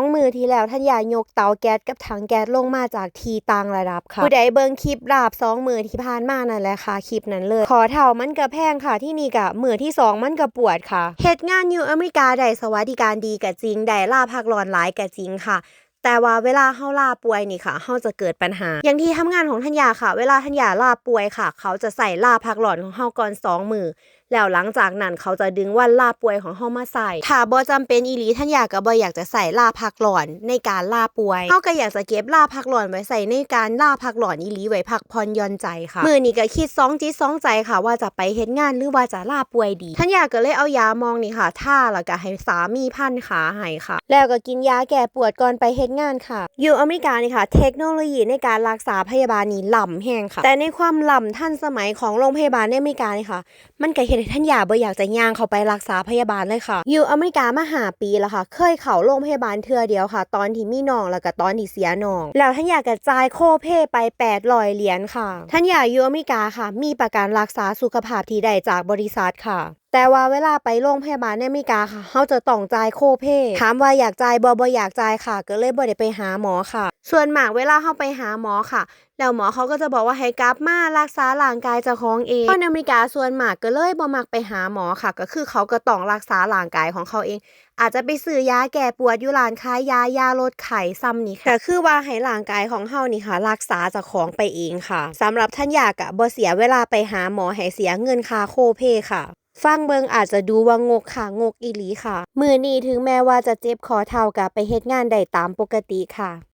องมือที่แล้วท่านยายกเตาแก๊สกับถังแก๊สลงมาจากทีต่างระดับค่ะผู้ใดเบิ่งคลิปราบสองมือที่ผ่านมานั่นแหละค่ะคลิปนั้นเลย ขอเท่ามันก็แพงค่ะที่นี่กะมือที่สองมันก็ปวดค่ะเหตุงานอยู่อเมริกาได้สวัสดิการดีก็จริงได้ลาพักร้อนหลายก็จริงค่ะแต่ว่าเวลาเฮาลาป่วยนี่ค่ะเฮาจะเกิดปัญหา อย่างที่ทำงานของท่านยาค่ะ เวลาท่านยาลาป่วยค่ะ เขาจะใส่ลาพักร้อนของเฮาก่อนสองมือ แล้วหลังจากนั้นเขาจะดึงวันลาป่วยของเฮามาใส่ถ้าบ่จำเป็นอีหลีท่านอยากก็บ่อยากจะใส่ลาพักร้อนในการลาป่วยเฮาก็อยากจะเก็บลาพักร้อนไว้ใส่ในการลาพักร้อนอีหลีไว้พักผ่อนย่อนใจค่ะมื้อนี้ก็คิดสองจิตสองใจค่ะ ว่าจะไปเฮ็ดงานหรือว่าจะลาป่วยดี ท่านอยากก็เลยเอายามองนี่ค่ะท่าแล้วก็ให้สามีพันขาให้ค่ะ แล้วก็กินยาแก้ปวดก่อนไปเฮ็ดงานค่ะ อยู่อเมริกานี่ค่ะ เทคโนโลยีในการรักษาพยาบาลนี่ล้ำแฮงค่ะ แต่ในความล้ำทันสมัยของโรงพยาบาลในอเมริกานี่ค่ะ มันก็เฮ็ดท่านยาบ่อยากจะย่างเข้าไปรักษาพยาบาลเลยค่ะ อยู่อเมริกามาหาปีแล้วค่ะ เคยเข่าโรงพยาบาลเทือเดียวค่ะ ตอนที่มีน้องแล้วก็ตอนที่เสียน้อง แล้วท่านยากระจายโคเพ่ไป800เหรียญค่ะท่านยาอยู่อเมริกาค่ะ มีประกันรักษาสุขภาพที่ได้จากบริษัทค่ะ แต่ว่าเวลาไปโรงพยาบาลในอเมริกาค่ะเขาจะต้องจ่ายโคเพ่ถามว่าอยากจ่ายบ่บ่อยากจ่ายค่ะ ก็เลยบ่ได้ไปหาหมอค่ะ ส่วนมากเวลาเขาไปหาหมอค่ะ แล้วหมอเขาก็จะบอกว่าให้กลับมารักษาร่างกายเจ้าของเองคนอเมริกาส่วนมากก็เลยบ่มักไปหาหมอค่ะ ก็คือเขาก็ต้องรักษาร่างกายของเขาเอง อาจจะไปซื้อยาแก้ปวดอยู่ร้านขายายาลดไข้ซ้ำนี่ค่ะก็คือว่าให้ร่างกายของเฮานี่ค่ะ รักษาเจ้าของไปเองค่ะสำหรับท่านอยากอะบ่เสียเวลาไปหาหมอให้เสียเงินค่าโคเพ่ค่ะ ฟังเบิงอาจจะดูว่างกค่ะงกอีหลีค่ะ มือนี้ถึงแม้ว่าจะเจ็บคอเท่ากับไปเฮ็ดงานได้ตามปกติค่ะ